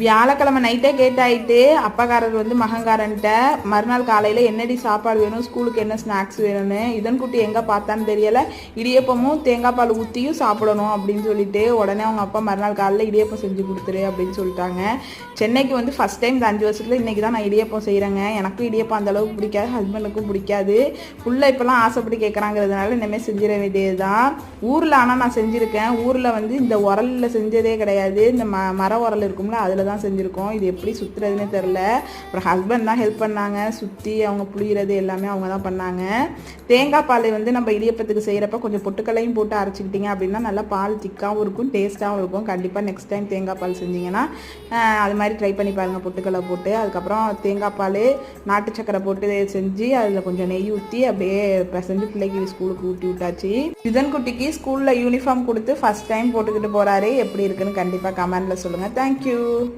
வியாழக்கிழமை நைட்டே கேட்டாயிட்டு அப்பாக்காரர் வந்து மகங்காரன்ட்ட மறுநாள் காலையில் என்னடி சாப்பாடு வேணும் ஸ்கூலுக்கு என்ன ஸ்நாக்ஸ் வேணும்னு இதன் குட்டி எங்கே பார்த்தான்னு தெரியலை. இடியப்பமும் தேங்காய் பால் ஊற்றியும் சாப்பிடணும் அப்படின்னு சொல்லிட்டு உடனே அவங்க அப்பா மறுநாள் காலையில் இடியப்பம் செஞ்சு கொடுத்துரு அப்படின்னு சொல்லிட்டாங்க. சென்னைக்கு வந்து ஃபஸ்ட் டைம் இந்த அஞ்சு வருஷத்தில் இன்றைக்கி தான் நான் இடியப்பம் செய்கிறேங்க எனக்கும் இடியப்பம் அந்த அளவுக்கு பிடிக்காது ஹஸ்பண்டுக்கும் பிடிக்காது. ஃபுல்லாக இப்போலாம் ஆசைப்பட்டு கேட்குறாங்கிறதுனால இனிமேல் செஞ்சிட வேண்டியது தான் ஊரில் ஆனால் நான் செஞ்சுருக்கேன். ஊரில் வந்து இந்த உரலில் செஞ்சதே கிடையாது. இந்த ம மர உரல் இருக்கும்ல அதில் தான் செஞ்சுருக்கோம். இது எப்படி சுற்றுறதுனே தெரில. அப்புறம் ஹஸ்பண்ட் தான் ஹெல்ப் பண்ணாங்க. சுற்றி அவங்க புளியறது எல்லாமே அவங்க தான் பண்ணாங்க. தேங்காய் பால் வந்து நம்ம இடியப்பத்துக்கு செய்கிறப்ப கொஞ்சம் பொட்டுக்கலையும் போட்டு அரைச்சிக்கிட்டிங்க அப்படின்னா நல்லா பால் திக்காகவும் இருக்கும் டேஸ்ட்டாகவும் இருக்கும். கண்டிப்பாக நெக்ஸ்ட் டைம் தேங்காய் பால் செஞ்சிங்கன்னா அது மாதிரி ட்ரை பண்ணி பாருங்கள் பொட்டுக்கலை போட்டு அதுக்கப்புறம் தேங்காய் பால் நாட்டு சக்கரை போட்டு செஞ்சு அதில் கொஞ்சம் நெய் ஊற்றி அப்படியே பிசைஞ்சு பிள்ளைக்கு ஸ்கூலுக்கு ஊட்டி விட்டாச்சு. இதன் குட்டிக்கு ஸ்கூலில் யூனிஃபார்ம் கொடுத்து ஃபஸ்ட் டைம் போட்டுக்கிட்டு போகிறாரு எப்படி இருக்குன்னு கண்டிப்பாக கமெண்டில் சொல்லுங்கள் தேங்க்யூ you.